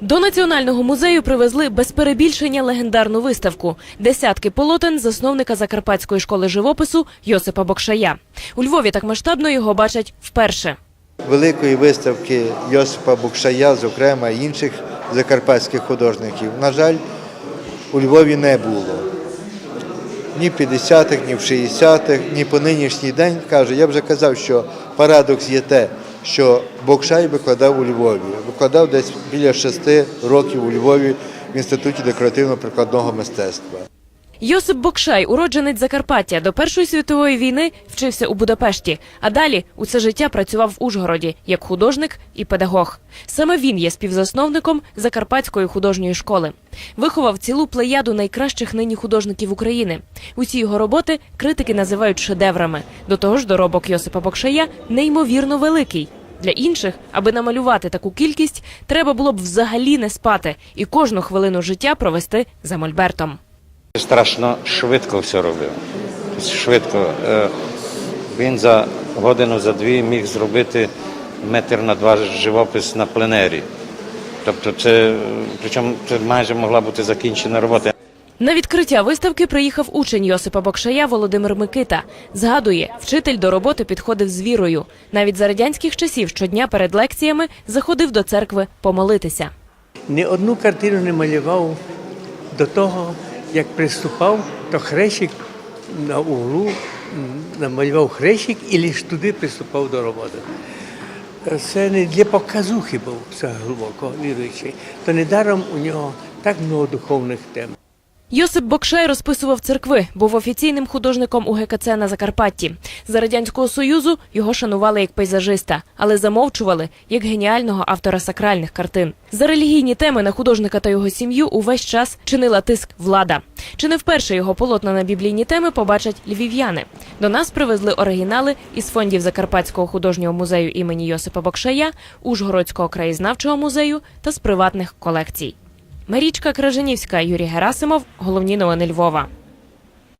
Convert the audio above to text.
До національного музею привезли без перебільшення легендарну виставку десятки полотен засновника закарпатської школи живопису Йосипа Бокшая. У Львові так масштабно його бачать вперше. великої виставки Йосипа Букшая, зокрема інших закарпатських художників, на жаль, у Львові не було. Ні в 50-х, ні в 60-х, ні по нинішній день. Кажу, я вже казав, що парадокс є те, що Бокшай викладав у Львові. Викладав десь біля шести років у Львові в Інституті декоративно-прикладного мистецтва. Йосип Бокшай, уродженець Закарпаття, до Першої світової війни вчився у Будапешті, а далі усе життя працював в Ужгороді як художник і педагог. Саме він є співзасновником Закарпатської художньої школи. Виховав цілу плеяду найкращих нині художників України. Усі його роботи критики називають шедеврами. До того ж, доробок Йосипа Бокшая неймовірно великий. Для інших, аби намалювати таку кількість, треба було б взагалі не спати і кожну хвилину життя провести за мольбертом. Страшно швидко все робив. Швидко. Е, Він за годину, за дві міг зробити метр на два живопис на пленері. Тобто це, причому це майже могла бути закінчена робота. На відкриття виставки приїхав учень Йосипа Бокшая Володимир Микита. Згадує, вчитель до роботи підходив з вірою. Навіть за радянських часів щодня перед лекціями заходив до церкви помолитися. Ні одну картину не малював до того, як приступав, то хрещик на углу намалював хрещик і лише туди приступав до роботи. Це не для показухи був це глибоко віруючий. То недаром у нього так много духовних тем. Йосип Бокшай розписував церкви, був офіційним художником УГКЦ на Закарпатті. За радянського союзу його шанували як пейзажиста, але замовчували як геніального автора сакральних картин. За релігійні теми на художника та його сім'ю увесь час чинила тиск влада. Чи не вперше його полотна на біблійні теми побачать львів'яни? До нас привезли оригінали із фондів Закарпатського художнього музею імені Йосипа Бокшая, Ужгородського краєзнавчого музею та з приватних колекцій. Марічка Кражанівська, Юрій Герасимов. Головні новини Львова.